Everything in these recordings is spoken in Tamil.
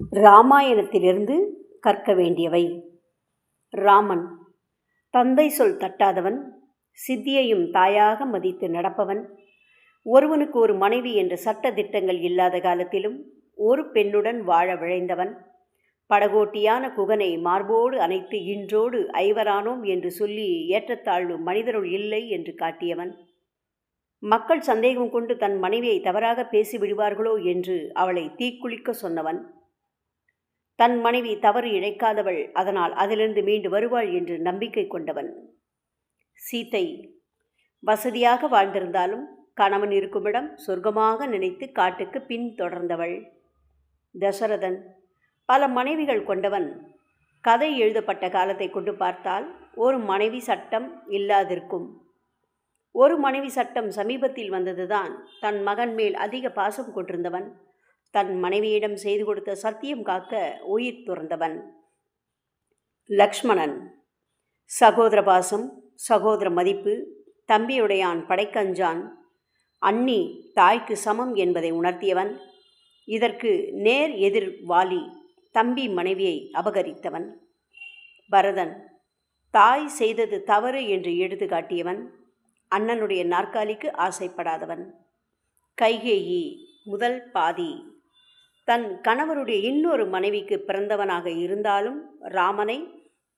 ராமாயணத்திலிருந்து கற்க வேண்டியவை. ராமன் தந்தை சொல் தட்டாதவன் சித்தியையும் தாயாக மதித்து நடப்பவன் ஒருவனுக்கு ஒரு மனைவி என்ற சட்ட திட்டங்கள் இல்லாத காலத்திலும் ஒரு பெண்ணுடன் வாழ விழைந்தவன் படகோட்டியான குகனை மார்போடு அணைத்து இன்றோடு ஐவரானோம் என்று சொல்லி ஏற்றத்தாழ்வு மனிதருள் இல்லை என்று காட்டியவன். மக்கள் சந்தேகம் கொண்டு தன் மனைவியை தவறாக பேசிவிடுவார்களோ என்று அவளை தீக்குளிக்க சொன்னவன். தன் மனைவி தவறு இழைக்காதவள் அதனால் அதிலிருந்து மீண்டு வருவாள் என்று நம்பிக்கை கொண்டவன். சீத்தை வசதியாக வாழ்ந்திருந்தாலும் கணவன் இருக்குமிடம் சொர்க்கமாக நினைத்து காட்டுக்கு பின் தொடர்ந்தவள். தசரதன் பல மனைவிகள் கொண்டவன். கதை எழுதப்பட்ட காலத்தை கொண்டு பார்த்தால் ஒரு மனைவி சட்டம் இல்லாதிருக்கும். ஒரு மனைவி சட்டம் சமீபத்தில் வந்ததுதான் தன் மகன் மேல் அதிக பாசம் கொண்டிருந்தவன். தன் மனைவியிடம் செய்து கொடுத்த சத்தியம் காக்க உயிர் துறந்தவன். லக்ஷ்மணன். சகோதர பாசம் சகோதர மதிப்பு தம்பியுடையான் படைக்கஞ்சான். அண்ணி தாய்க்கு சமம் என்பதை உணர்த்தியவன். இதற்கு நேர் எதிர் வாலி தம்பி மனைவியை அபகரித்தவன். பரதன். தாய் செய்தது தவறு என்று எடுத்து காட்டியவன். அண்ணனுடைய நாற்காலிக்கு ஆசைப்படாதவன். கைகேயி முதல் பாதி தன் கணவருடைய இன்னொரு மனைவிக்கு பிறந்தவனாக இருந்தாலும் ராமனை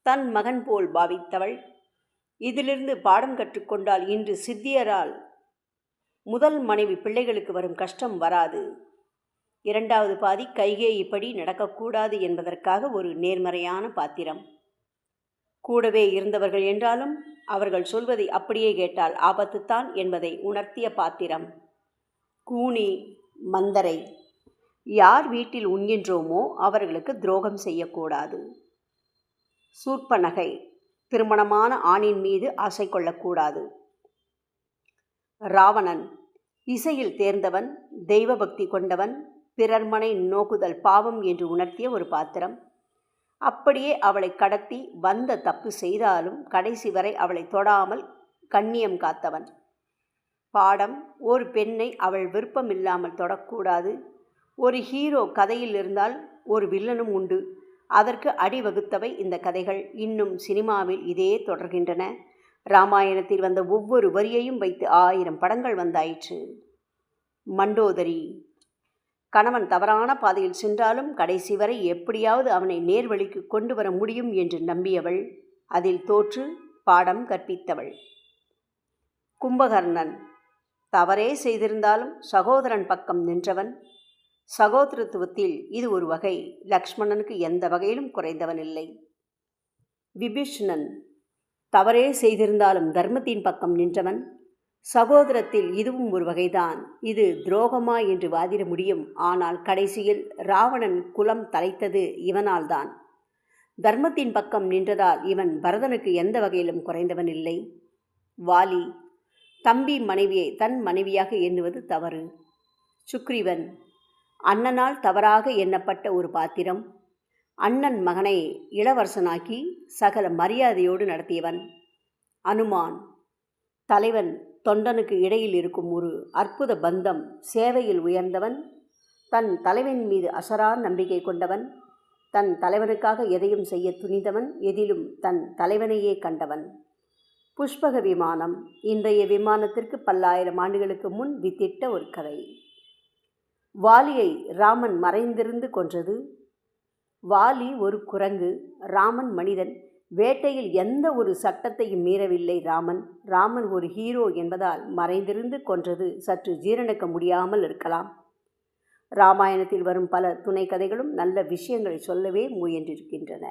தன் மகன் போல் பாவித்தவள். இதிலிருந்து பாடம் கற்றுக்கொண்டால் இன்று சித்தியரால் முதல் மனைவி பிள்ளைகளுக்கு வரும் கஷ்டம் வராது. இரண்டாவது பாதி கைகே இப்படி நடக்கக்கூடாது என்பதற்காக ஒரு நேர்மறையான பாத்திரம். கூடவே இருந்தவர்கள் என்றாலும் அவர்கள் சொல்வதை அப்படியே கேட்டால் ஆபத்துத்தான் என்பதை உணர்த்திய பாத்திரம். கூனி மந்தரை. யார் வீட்டில் உண்கின்றோமோ அவர்களுக்கு துரோகம் செய்யக்கூடாது. சூர்ப்பநகை திருமணமான ஆணின் மீது ஆசை கொள்ளக்கூடாது. ராவணன் இசையில் தேர்ந்தவன் தெய்வ பக்தி கொண்டவன் பிறர்மனை நோக்குதல் பாவம் என்று உணர்த்திய ஒரு பாத்திரம். அப்படியே அவளை கடத்தி வந்த தப்பு செய்தாலும் கடைசி வரை அவளை தொடாமல் கண்ணியம் காத்தவன். பாடம் ஒரு பெண்ணை அவள் விருப்பமில்லாமல் தொடக்கூடாது. ஒரு ஹீரோ கதையில் இருந்தால் ஒரு வில்லனும் உண்டு. அதற்கு அடிவகுத்தவை இந்த கதைகள். இன்னும் சினிமாவில் இதே தொடர்கின்றன. ராமாயணத்தில் வந்த ஒவ்வொரு வரியையும் வைத்து ஆயிரம் படங்கள் வந்தாயிற்று. மண்டோதரி கணவன் தவறான பாதையில் சென்றாலும் கடைசி வரை எப்படியாவது அவனை நேர்வழிக்கு கொண்டு வர முடியும் என்று நம்பியவள். அதில் தோற்று பாடம் கற்பித்தவள். கும்பகர்ணன் தவறே செய்திருந்தாலும் சகோதரன் பக்கம் நின்றவன். சகோதரத்துவத்தில் இது ஒரு வகை. லக்ஷ்மணனுக்கு எந்த வகையிலும் குறைந்தவன் இல்லை. விபீஷ்ணன் தவறே செய்திருந்தாலும் தர்மத்தின் பக்கம் நின்றவன். சகோதரத்தில் இதுவும் ஒரு வகைதான். இது துரோகமா என்று வாதிட முடியும். ஆனால் கடைசியில் ராவணன் குலம் தலைத்தது இவனால்தான். தர்மத்தின் பக்கம் நின்றதால் இவன் பரதனுக்கு எந்த வகையிலும் குறைந்தவன் இல்லை. வாலி தம்பி மனைவியை தன் மனைவியாக எண்ணுவது தவறு. சுக்ரீவன் அண்ணனால் தவறாக எண்ணப்பட்ட ஒரு பாத்திரம். அண்ணன் மகனை இளவரசனாக்கி சகல மரியாதையோடு நடத்தியவன். அனுமான். தலைவன் தொண்டனுக்கு இடையில் இருக்கும் ஒரு அற்புத பந்தம் சேவையில் உயர்ந்தவன். தன் தலைவன் மீது அசரா நம்பிக்கை கொண்டவன். தன் தலைவனுக்காக எதையும் செய்ய துணிந்தவன். எதிலும் தன் தலைவனையே கண்டவன். புஷ்பக விமானம். இன்றைய விமானத்திற்கு பல்லாயிரம் ஆண்டுகளுக்கு முன் வித்திட்ட ஒரு கதை. வாலியை ராமன் மறைந்திருந்து கொன்றது. வாலி ஒரு குரங்கு ராமன் மனிதன். வேட்டையில் எந்த ஒரு சட்டத்தையும் மீறவில்லை ராமன். ராமன் ஒரு ஹீரோ என்பதால் மறைந்திருந்து கொன்றது சற்று ஜீரணிக்க முடியாமல் இருக்கலாம். ராமாயணத்தில் வரும் பல துணை கதைகளும் நல்ல விஷயங்களை சொல்லவே முயன்றிருக்கின்றன.